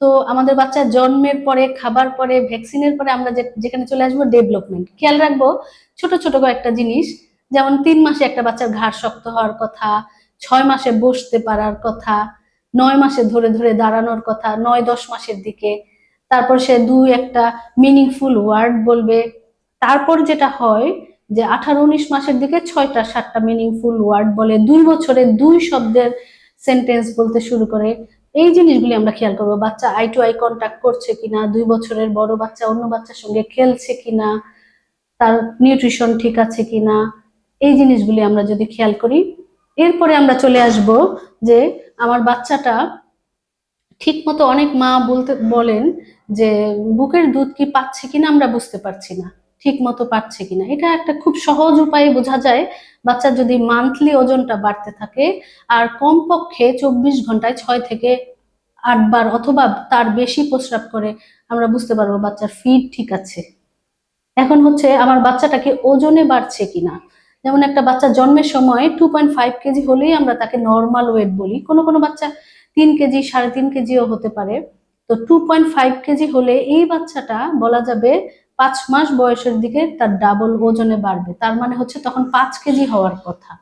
তো আমাদের বাচ্চা জন্মের পরে, খাবার পরে ভ্যাকসিনের পরে আমরা যেখানে চলে আসব ডেভেলপমেন্ট খেয়াল রাখব, ছোট ছোট কয়েকটা জিনিস, যেমন তিন মাসে একটা বাচ্চার ঘাড় শক্ত হওয়ার কথা, ছয় মাসে বসতে পারার কথা, নয় মাসে ধরে ধরে দাঁড়ানোর কথা, নয় দশ মাসের দিকে। তারপর সে দুই একটা মিনিংফুল ওয়ার্ড বলবে। তারপর যেটা হয় যে আঠারো উনিশ মাসের দিকে ছয়টা, সাতটা মিনিংফুল ওয়ার্ড বলে। দুই বছরে দুই শব্দের সেন্টেন্স বলতে শুরু করে। এই জিনিসগুলি আমরা খেয়াল করব। বাচ্চা আই টু আই কন্ট্যাক্ট করছে কিনা, দুই বছরের বড় বাচ্চা অন্য বাচ্চার সঙ্গে খেলছে কিনা, তার নিউট্রিশন ঠিক আছে কিনা, এই জিনিসগুলি আমরা যদি খেয়াল করি, এরপরে আমরা চলে আসব যে আমার বাচ্চাটা ঠিক মতো অনেক মা বলতে, বলেন যে বুকের দুধ কি পাচ্ছে কিনা আমরা বুঝতে পারছি না, ঠিক মতো পাচ্ছে কিনা। এটা একটা খুব সহজ উপায়ে বোঝা যায়। বাচ্চার যদি মান্থলি ওজনটা বাড়তে থাকে, আর কমপক্ষে চব্বিশ ঘন্টায় ছয় থেকে আটবার অথবা তার বেশি প্রস্রাব করে আমরা বুঝতে পারব বাচ্চার ফিড ঠিক আছে। এখন হচ্ছে আমার বাচ্চাটাকে ওজনে বাড়ছে কিনা? যেমন একটা বাচ্চা জন্মের সময় টু পয়েন্ট ফাইভ কেজি হলেই আমরা তাকে নর্মাল ওয়েট বলি। কোনো কোনো বাচ্চা তিন কেজি, সাড়ে তিন কেজিও হতে পারে। তো টু পয়েন্ট ফাইভ কেজি হলে এই বাচ্চাটা বলা যাবে পাঁচ মাস বয়সের দিকে তার ডাবল ওজনে বাড়বে। তার মানে হচ্ছে তখন পাঁচ কেজি হওয়ার কথা।